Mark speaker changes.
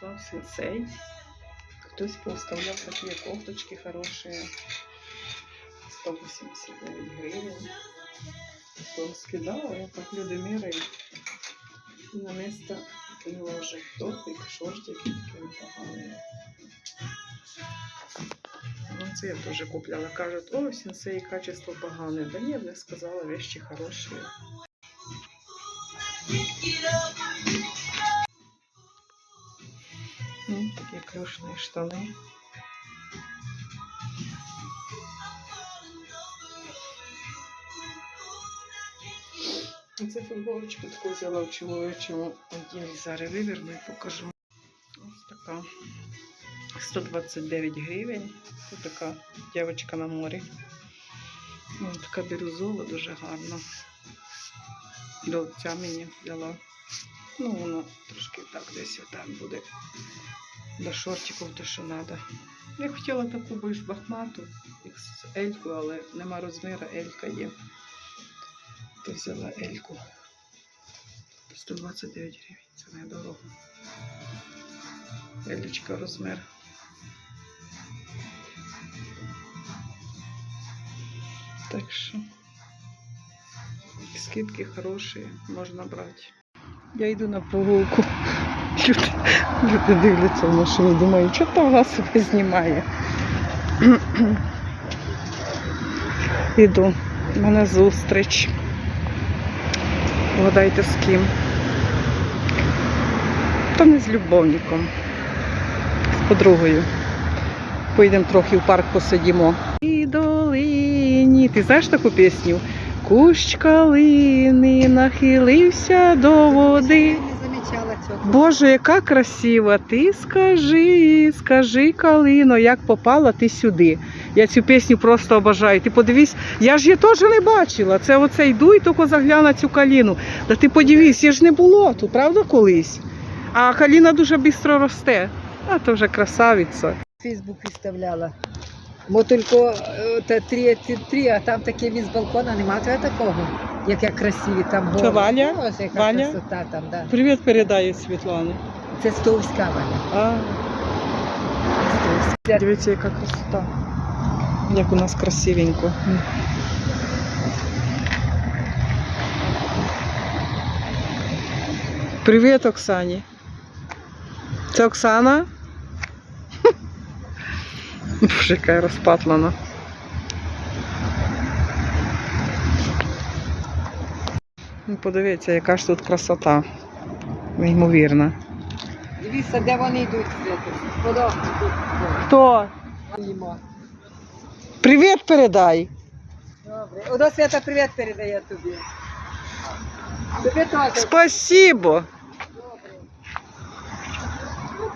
Speaker 1: Пришла в сенсей. Хтось поставляв такі кофточки хороші. 189 гривень. То скидала, я так люди міряють. На кинула вже топик, шортики такі непогані. Ну, це я теж купляла. Кажуть, о, сенсей, качество погане. Да ні, не сказала, вещи хороші. Ну, такі клюшні штани. Це футболочку таку взяла в чоловічому оділі. Зараз виверну і покажу. Ось така. 129 гривень. Тут така дівчинка на морі. Ось така бірюзова, дуже гарна. До ця мені взяла. Ну, воно трошки так десь отак буде. До шортиків то, що треба. Я хотіла таку більш бахмату, Ельку, але нема розміру, Елька є. То взяла Ельку. 129 гривень, це недорого. Елічка розмір. Так що скидки хороші, можна брати. Я йду на прогулку. Люди, люди дивляться в машині, думаю, що то вона знімає. Іду. У мене зустріч. Вгадайте з ким. Та не з любовником, з подругою. Поїдемо трохи в парк посидімо. І долині. Ти знаєш таку пісню? Кущ калини нахилився до води. Боже, яка красива! Ти скажи, скажи, Калино, як попала ти сюди. Я цю пісню просто обожаю. Ти подивись, я ж її теж не бачила. Це оце йду і тільки загляну цю каліну. Та ти подивись, її ж не було тут, правда, колись? А каліна дуже швидко росте. А то вже красавиця.
Speaker 2: Фейсбук виставляла. Мо тільки е, та три, три, три, а там таке від з балкона нема тебе такого. Яке красиві там.
Speaker 1: Це Валя?
Speaker 2: Боже, яка
Speaker 1: Валя?
Speaker 2: красота там, да.
Speaker 1: Привіт передає Світлані.
Speaker 2: Це Стовська Валя.
Speaker 1: А,
Speaker 2: Стовська.
Speaker 1: дивіться, яка красота. Як у нас красивенько. Привіт, Оксані. Це Оксана? Боже, яка я розпатлана. Ну, Подивіться, яка ж тут красота. Неймовірна.
Speaker 2: Дивіться, де вони йдуть свято.
Speaker 1: Хто? Привіт передай.
Speaker 2: Добре. Одо свята привіт передає тобі. Тобі теж.
Speaker 1: Спасибо. Добре. Ну,